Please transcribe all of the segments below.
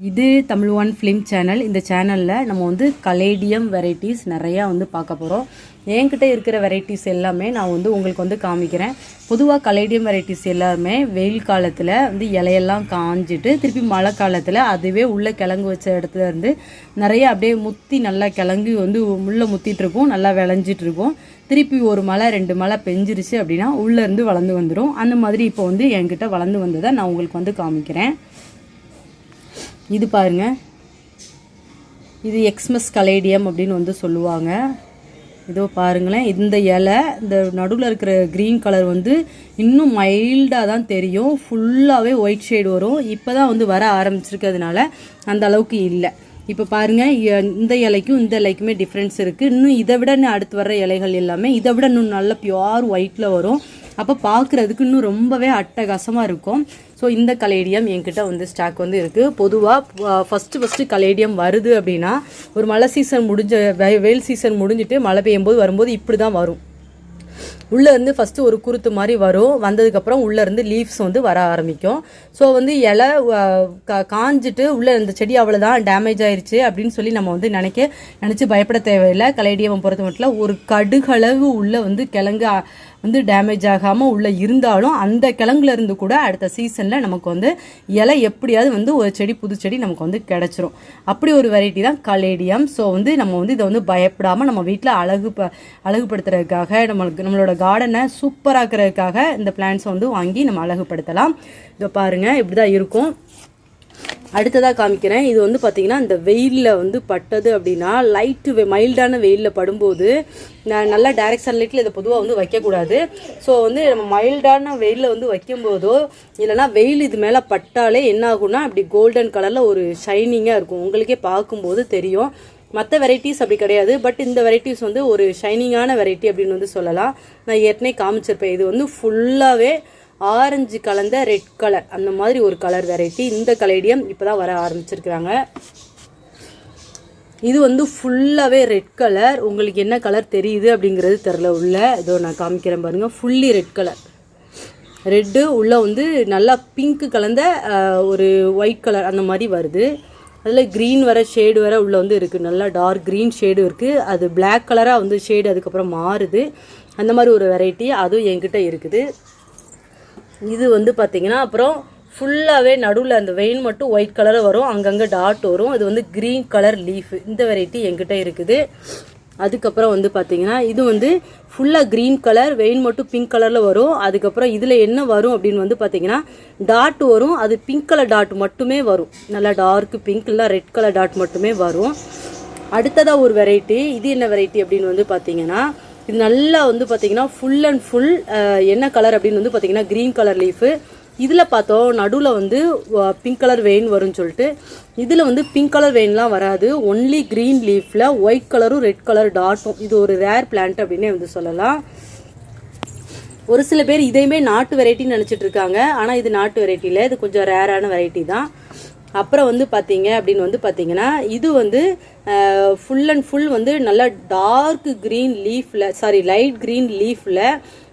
இது Tamil one film channel. இந்த சேனலில் நம்ம வந்து கலேடியம் வெரைட்டிஸ் நிறையா வந்து பார்க்க போகிறோம் என்கிட்ட இருக்கிற வெரைட்டிஸ் எல்லாமே நான் வந்து உங்களுக்கு வந்து காமிக்கிறேன். பொதுவாக கலேடியம் வெரைட்டிஸ் எல்லாமே வெயில் காலத்தில் வந்து இலையெல்லாம் காஞ்சிட்டு திருப்பி மழை காலத்தில் அதுவே உள்ளே கிழங்கு வச்ச இடத்துல இருந்து நிறைய அப்படியே முத்தி நல்லா கிழங்கு வந்து உள்ளே முத்திட்டுருக்கும் நல்லா விளைஞ்சிட்ருக்கும் திருப்பி ஒரு மழை ரெண்டு மழை பெஞ்சிருச்சு அப்படின்னா உள்ளேருந்து வளர்ந்து வந்துடும் அந்த மாதிரி இப்போ வந்து என்கிட்ட வளர்ந்து வந்ததை நான் உங்களுக்கு வந்து காமிக்கிறேன். இது பாருங்க. இது எக்ஸ்மஸ் கலேடியம் அப்படின்னு வந்து சொல்லுவாங்க. இதோ பாருங்களேன். இந்த இலை இந்த நடுவில் இருக்கிற க்ரீன் கலர் வந்து இன்னும் மைல்டாக தான் தெரியும். ஃபுல்லாகவே ஒயிட் ஷேடு வரும். இப்போ தான் வந்து வர ஆரம்பிச்சிருக்கிறதுனால அந்த அளவுக்கு இல்லை. இப்போ பாருங்கள் இந்த இலைக்கும் இந்த இலைக்குமே டிஃப்ரென்ஸ் இருக்குது இன்னும் இதை விட அடுத்து வர்ற இலைகள் எல்லாமே இதை விட இன்னும் நல்ல பியூர் ஒயிட்டில் வரும். அப்போ பார்க்குறதுக்கு இன்னும் ரொம்பவே அட்டகாசமாக இருக்கும். ஸோ இந்த கலேடியம் என்கிட்ட வந்து ஸ்டாக் வந்து இருக்குது பொதுவாக ஃபஸ்ட்டு ஃபஸ்ட்டு கலேடியம் வருது அப்படின்னா ஒரு மழை சீசன் முடிஞ்ச வெ- வெயில் சீசன் முடிஞ்சிட்டு மழை பெய்யும்போது வரும்போது இப்படி தான் வரும் உள்ளேருந்து ஃபஸ்ட்டு ஒரு குருத்து மாதிரி வரும். வந்ததுக்கப்புறம் உள்ளே இருந்து லீவ்ஸ் வந்து வர ஆரம்பிக்கும். ஸோ வந்து இலை கா- காஞ்சிட்டு உள்ளே இந்த செடி அவ்வளோதான் டேமேஜ் ஆயிடுச்சு அப்படின்னு சொல்லி நம்ம வந்து நினைக்க நினச்சி பயப்பட தேவையில்லை. கலேடியம் பொறுத்த மட்டும் ஒரு கடுகளவு உள்ளே வந்து கிழங்கு வந்து டேமேஜ் ஆகாமல் உள்ளே இருந்தாலும் அந்த கிழங்குல இருந்து கூட அடுத்த சீசனில் நமக்கு வந்து இலை எப்படியாவது வந்து ஒரு செடி புது செடி நமக்கு வந்து கிடச்சிரும். அப்படி ஒரு வெரைட்டி தான் கலேடியம் ஸோ வந்து நம்ம வந்து இதை வந்து பயப்படாமல் நம்ம வீட்டில் அழகு ப அழகுபடுத்துறதுக்காக நம்மளுக்கு நம்மளோட கார்டனை சூப்பராக்கிறதுக்காக இந்த பிளான்ஸை வந்து வாங்கி நம்ம அழகுபடுத்தலாம். இதை பாருங்கள் இப்படி தான் இருக்கும். அடுத்ததாக காமிக்கிறேன். இது வந்து பார்த்தீங்கன்னா இந்த வெயிலில் வந்து பட்டது அப்படின்னா லைட்டு மைல்டான வெயிலில் படும்போது நான் நல்லா டைரக்ட் சன்லைட்டில் இதை பொதுவாக வந்து வைக்கக்கூடாது. ஸோ வந்து நம்ம மைல்டான வெயிலில் வந்து வைக்கும்போதோ இல்லைனா வெயில் இது மேலே பட்டாலே என்ன ஆகும்னா அப்படி கோல்டன் கலரில் ஒரு ஷைனிங்காக இருக்கும். உங்களுக்கே பார்க்கும்போது தெரியும். மற்ற வெரைட்டிஸ் அப்படி கிடையாது. பட் இந்த வெரைட்டிஸ் வந்து ஒரு ஷைனிங்கான வெரைட்டி அப்படின்னு வந்து சொல்லலாம். நான் ஏற்கனவே காமிச்சிருப்பேன். இது வந்து ஃபுல்லாகவே ஆரஞ்சு கலந்த ரெட் கலர் அந்த மாதிரி ஒரு கலர் வெரைட்டி இந்த கலேடியம் இப்போ தான் வர ஆரம்பிச்சிருக்கிறாங்க. இது வந்து ஃபுல்லாகவே ரெட் கலர் உங்களுக்கு என்ன கலர் தெரியுது அப்படிங்கிறது தெரில உள்ள. இதோ நான் காமிக்கிறேன் பாருங்கள் ஃபுல்லி ரெட் கலர் ரெட்டு உள்ளே வந்து நல்லா பிங்க்கு கலந்த ஒரு ஒயிட் கலர் அந்த மாதிரி வருது. அதில் க்ரீன் வர ஷேடு வர உள்ளே வந்து இருக்குது நல்லா டார்க் க்ரீன் ஷேடு இருக்குது அது பிளாக் கலராக வந்து ஷேடு அதுக்கப்புறம் மாறுது. அந்த மாதிரி ஒரு வெரைட்டி அதுவும் என்கிட்ட இருக்குது. இது வந்து பார்த்தீங்கன்னா அப்புறம் ஃபுல்லாகவே நடுவில் அந்த வெயின் மட்டும் ஒயிட் கலரில் வரும். அங்கங்கே டாட் வரும். இது வந்து க்ரீன் கலர் லீஃப் இந்த வெரைட்டி எங்கிட்ட இருக்குது. அதுக்கப்புறம் வந்து பார்த்தீங்கன்னா இது வந்து ஃபுல்லாக க்ரீன் கலர் வெயின் மட்டும் பிங்க் கலரில் வரும். அதுக்கப்புறம் இதில் என்ன வரும் அப்படின்னு வந்து பார்த்தீங்கன்னா டாட் வரும். அது பிங்க் கலர் டாட் மட்டுமே வரும். நல்லா டார்க் பிங்க் இல்லை ரெட் கலர் டாட் மட்டுமே வரும். அடுத்ததாக ஒரு வெரைட்டி இது என்ன வெரைட்டி அப்படின்னு வந்து பார்த்தீங்கன்னா இது நல்லா வந்து பார்த்தீங்கன்னா ஃபுல் அண்ட் ஃபுல் என்ன கலர் அப்படின்னு வந்து பார்த்தீங்கன்னா க்ரீன் கலர் லீஃபு இதில் பார்த்தோம் நடுவில் வந்து பிங்க் கலர் வெயின் வரும்னு சொல்லிட்டு. இதில் வந்து பிங்க் கலர் வெயின்லாம் வராது. ஒன்லி க்ரீன் லீஃபில் ஒயிட் கலரும் ரெட் கலர் டாட்டும் இது ஒரு ரேர் பிளான்ட் அப்படின்னே வந்து சொல்லலாம். ஒரு சில பேர் இதையுமே நாட்டு வெரைட்டின்னு நினச்சிட்டு இருக்காங்க. ஆனால் இது நாட்டு வெரைட்டி இல்லை. இது கொஞ்சம் ரேரான வெரைட்டி தான். அப்புறம் வந்து பார்த்தீங்க அப்படின்னு வந்து பார்த்தீங்கன்னா இது வந்து ஃபுல் அண்ட் ஃபுல் வந்து நல்லா டார்க் க்ரீன் லீஃபில் சாரி லைட் க்ரீன் லீஃபில்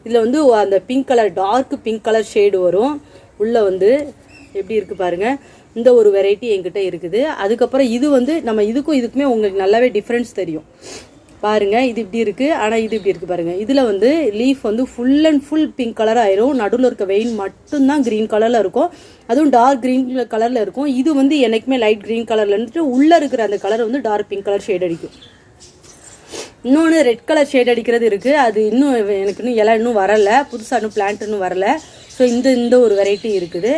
இதில் வந்து அந்த pink colour dark pink colour shade வரும். உள்ளே வந்து எப்படி இருக்குது பாருங்க இந்த ஒரு வெரைட்டி என்கிட்ட இருக்குது. அதுக்கப்புறம் இது வந்து நம்ம இதுக்கும் இதுக்குமே உங்களுக்கு நல்லாவே டிஃப்ரென்ஸ் தெரியும். பாருங்க இது இப்படி இருக்கு ஆனா இது இப்படி இருக்கு பாருங்க. இதுல வந்து லீஃப் வந்து full and full pink colour ஆயிரும். நடுவில் இருக்க வெயின் மட்டும்தான் கிரீன் கலர்ல இருக்கும். அதுவும் டார்க் கிரீன் கலர்ல இருக்கும். இது வந்து எனக்குமே லைட் கிரீன் கலர்ல இருந்துட்டு உள்ள இருக்கிற அந்த கலர் வந்து டார்க் பிங்க் கலர் ஷேட் அடிக்கும். இன்னொன்று ரெட் கலர் ஷேட் அடிக்கிறது இருக்குது அது இன்னும் எனக்கு இன்னும் இலை இன்னும் வரலை. புதுசாக இன்னும் பிளான்ட் இன்னும் வரல. ஸோ இந்த இந்த ஒரு வெரைட்டி இருக்குது.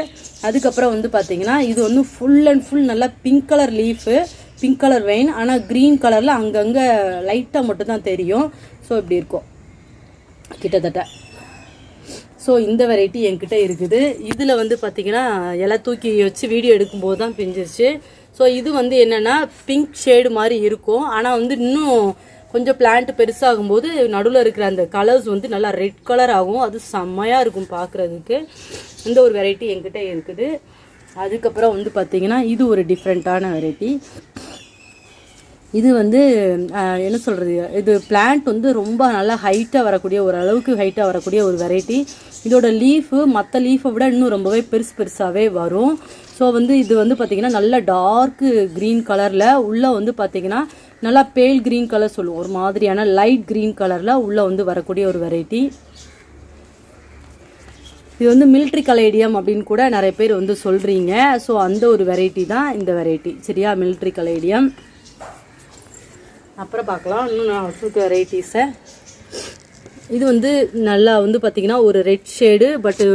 அதுக்கப்புறம் வந்து பார்த்தீங்கன்னா இது வந்து ஃபுல் அண்ட் ஃபுல் நல்லா pink colour leaf pink colour vein ஆனால் க்ரீன் கலரில் அங்கங்கே லைட்டாக மட்டும்தான் தெரியும். ஸோ இப்படி இருக்கும். கிட்டத்தட்ட. ஸோ இந்த வெரைட்டி என்கிட்ட இருக்குது. இதில் வந்து பார்த்திங்கன்னா இலை தூக்கி வச்சு வீடியோ எடுக்கும்போது தான் பிஞ்சிருச்சு. ஸோ இது வந்து என்னென்னா பிங்க் ஷேடு மாதிரி இருக்கும். ஆனால் வந்து இன்னும் கொஞ்சம் பிளான்ட் பெருசாகும்போது நடுவில் இருக்கிற அந்த கலர்ஸ் வந்து நல்லா ரெட் கலர் ஆகும். அது செம்மையாக இருக்கும் பார்க்குறதுக்கு இந்த ஒரு வெரைட்டி என்கிட்ட இருக்குது. அதுக்கப்புறம் வந்து பார்த்தீங்கன்னா இது ஒரு டிஃப்ரெண்ட்டான வெரைட்டி இது வந்து என்ன சொல்கிறது இது பிளான்ட் வந்து ரொம்ப நல்லா ஹைட்டாக வரக்கூடிய ஒரு அளவுக்கு ஹைட்டாக வரக்கூடிய ஒரு வெரைட்டி இதோட லீஃபு மற்ற லீஃபை விட இன்னும் ரொம்பவே பெருசு பெருசாகவே வரும். ஸோ வந்து இது வந்து பார்த்திங்கன்னா நல்ல டார்க்கு க்ரீன் கலரில் உள்ளே வந்து பார்த்திங்கன்னா நல்லா பேல் க்ரீன் கலர் சொல்லுவோம். ஒரு மாதிரியான லைட் க்ரீன் கலரில் உள்ளே வந்து வரக்கூடிய ஒரு வெரைட்டி இது வந்து மில்ட்ரி கலேடியம் அப்படின்னு கூட நிறைய பேர் வந்து சொல்கிறீங்க ஸோ அந்த ஒரு வெரைட்டி தான் இந்த வெரைட்டி சரியா? மில்ட்ரி கலேடியம் அப்புறம் பார்க்கலாம். இன்னும் நான் வச்சுருக்க வெரைட்டிஸை இது வந்து நல்லா வந்து பார்த்திங்கன்னா ஒரு ரெட் ஷேடு பட்டு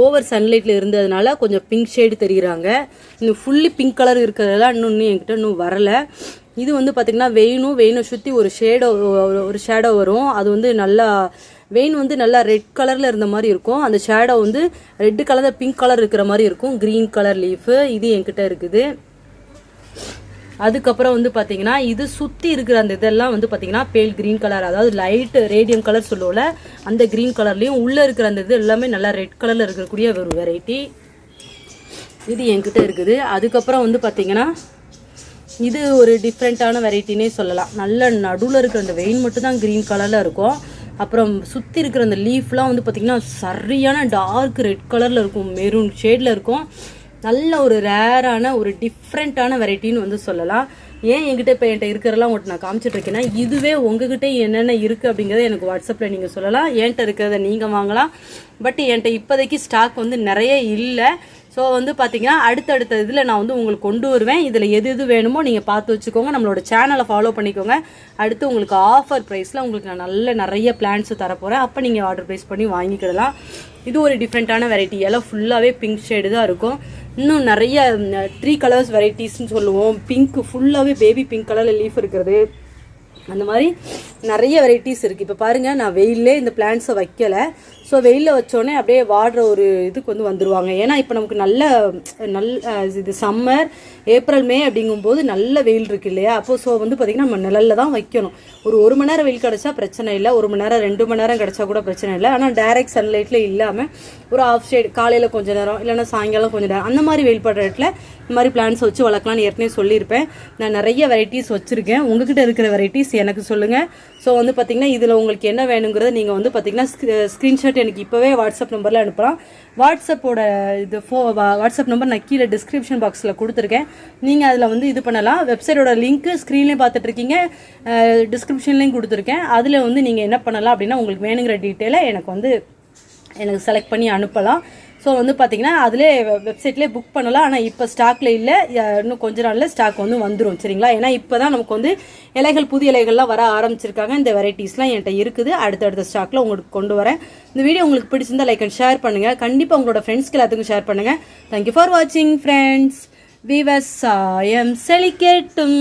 ஓவர் சன்லைட்டில் இருந்ததுனால கொஞ்சம் பிங்க் ஷேடு தெரிகிறாங்க இன்னும் ஃபுல்லி பிங்க் கலர் இருக்கிறதெல்லாம் இன்னும் இன்னும் என்கிட்ட இன்னும் வரலை. இது வந்து பார்த்திங்கன்னா வெயினும் வெயினை சுற்றி ஒரு ஷேடோ ஒரு ஷேடோ வரும். அது வந்து நல்லா வெயின் வந்து நல்லா ரெட் கலரில் இருந்த மாதிரி இருக்கும். அந்த ஷேடோ வந்து ரெட் கலர் பிங்க் கலர் இருக்கிற மாதிரி இருக்கும். க்ரீன் கலர் லீஃபு இது என்கிட்ட இருக்குது. அதுக்கப்புறம் வந்து பார்த்தீங்கன்னா இது சுற்றி இருக்கிற அந்த இதெல்லாம் வந்து பார்த்தீங்கன்னா பேல் க்ரீன் கலர் அதாவது லைட் ரேடியம் கலர் சொல்லுவோம்ல அந்த க்ரீன் கலர்லேயும் உள்ளே இருக்கிற அந்த இது எல்லாமே நல்லா ரெட் கலரில் இருக்கக்கூடிய ஒரு வெரைட்டி இது என்கிட்ட இருக்குது. அதுக்கப்புறம் வந்து பார்த்தீங்கன்னா இது ஒரு டிஃப்ரெண்ட்டான வெரைட்டினே சொல்லலாம். நல்ல நடுவில் இருக்கிற அந்த வெயின் மட்டும் தான் க்ரீன் கலரில் இருக்கும். அப்புறம் சுற்றி இருக்கிற அந்த லீஃப்லாம் வந்து பார்த்திங்கன்னா சரியான டார்க் ரெட் கலரில் இருக்கும். மெரூன் ஷேடில் இருக்கும். நல்ல ஒரு ரேரான ஒரு டிஃப்ரெண்ட்டான வெரைட்டின்னு வந்து சொல்லலாம். ஏன் என்கிட்ட இப்போ என்கிட்ட இருக்கிறதெல்லாம் உங்கள்கிட்ட நான் காமிச்சிட்டு இருக்கேன்னா இதுவே உங்ககிட்ட என்னென்ன இருக்குது அப்படிங்கிறத எனக்கு வாட்ஸ்அப்பில் நீங்கள் சொல்லலாம். என்கிட்ட இருக்கிறத நீங்கள் வாங்கலாம். பட் என்கிட்ட இப்போதைக்கு ஸ்டாக் வந்து நிறைய இல்லை. ஸோ வந்து பார்த்தீங்கன்னா அடுத்தடுத்த இதில் நான் வந்து உங்களுக்கு கொண்டு வருவேன். இதில் எது எது வேணுமோ நீங்கள் பார்த்து வச்சுக்கோங்க. நம்மளோட சேனலை ஃபாலோ பண்ணிக்கோங்க. அடுத்து உங்களுக்கு ஆஃபர் ப்ரைஸில் உங்களுக்கு நான் நல்ல நிறைய பிளான்ஸ் தரப்போகிறேன் அப்போ நீங்கள் ஆர்டர் ப்ரைஸ் பண்ணி வாங்கிக்கிடலாம். இது ஒரு டிஃப்ரெண்ட்டான வெரைட்டி எல்லாம் ஃபுல்லாகவே பிங்க் ஷேடு தான் இருக்கும். இன்னும் நிறைய த்ரீ கலர்ஸ் வெரைட்டிஸ்னு சொல்லுவோம். பிங்க் ஃபுல்லாகவே பேபி பிங்க் கலரில் லீஃப் இருக்கிறது. அந்த மாதிரி நிறைய வெரைட்டிஸ் இருக்குது இப்போ பாருங்கள் நான் வெயிலே இந்த பிளான்ஸை வைக்கலை. ஸோ வெயிலில் வச்சோடனே அப்படியே வாடுற ஒரு இதுக்கு வந்து வந்துடுவாங்க ஏன்னா இப்போ நமக்கு நல்ல நல்ல இது சம்மர் ஏப்ரல் மே அப்படிங்கும்போது நல்ல வெயில் இருக்கு இல்லையா? அப்போது ஸோ வந்து பார்த்திங்கன்னா நம்ம நிழலில் தான் வைக்கணும். ஒரு ஒரு மணி நேரம் வெயில் கிடச்சா பிரச்சனை இல்லை. ஒரு மணி நேரம் ரெண்டு மணி நேரம் கிடச்சா கூட பிரச்சனை இல்லை. ஆனால் டைரக்ட் சன்லைட்டில் இல்லாமல் ஒரு ஆஃப் ஷேட் காலையில் கொஞ்சம் நேரம் இல்லைன்னா சாயங்காலம் கொஞ்சம் நேரம் அந்த மாதிரி வெயில் படுற இடத்துல இந்த மாதிரி பிளான்ஸ் வச்சு வளர்க்கலாம்னு ஏற்கனவே சொல்லியிருப்பேன். நான் நிறைய வெரைட்டிஸ் வச்சுருக்கேன். உங்ககிட்ட இருக்கிற வெரைட்டிஸ் எனக்கு சொல்லுங்கள் ஸோ வந்து பார்த்திங்கன்னா இதில் உங்களுக்கு என்ன வேணுங்கிறத நீங்கள் வந்து பார்த்திங்கன்னா ஸ்க்ரீன்ஷாட் எனக்கு இப்போவே வாட்ஸ்அப் நம்பரில் அனுப்பலாம். வாட்ஸ்அப்போட இது ஃபோ வாட்ஸ்அப் நம்பர் நான் கீழே டிஸ்கிரிப்ஷன் பாக்ஸில் கொடுத்துருக்கேன். நீங்கள் அதில் வந்து இது பண்ணலாம். வெப்சைட்டோட லிங்க்கு ஸ்க்ரீன்லேயும் பார்த்துட்ருக்கீங்க டிஸ்கிரிப்ஷன்லேயும் கொடுத்துருக்கேன். அதில் வந்து நீங்கள் என்ன பண்ணலாம் அப்படின்னா உங்களுக்கு வேணுங்கிற டீட்டெயிலை எனக்கு வந்து எனக்கு செலக்ட் பண்ணி அனுப்பலாம். ஸோ வந்து பார்த்தீங்கன்னா அதிலே வெப்சைட்லேயே புக் பண்ணலாம். ஆனால் இப்போ ஸ்டாக்கில் இல்லை. இன்னும் கொஞ்ச நாளில் ஸ்டாக் வந்து வந்துடும் சரிங்களா? ஏன்னா இப்போ தான் நமக்கு வந்து இலைகள் புது இலைகள்லாம் வர ஆரம்பிச்சிருக்காங்க. இந்த வெரைட்டிஸ்லாம் என்கிட்ட இருக்குது. அடுத்தடுத்த ஸ்டாக்கில் உங்களுக்கு கொண்டு வரேன். இந்த வீடியோ உங்களுக்கு பிடிச்சிருந்தா லைக் அண்ட் ஷேர் பண்ணுங்கள் கண்டிப்பாக உங்களோட ஃப்ரெண்ட்ஸ்க்கு எல்லாத்துக்கும் ஷேர் பண்ணுங்கள் தேங்க்யூ ஃபார் வாட்சிங் ஃப்ரெண்ட்ஸ் விவசாயம் செழிக்கட்டும்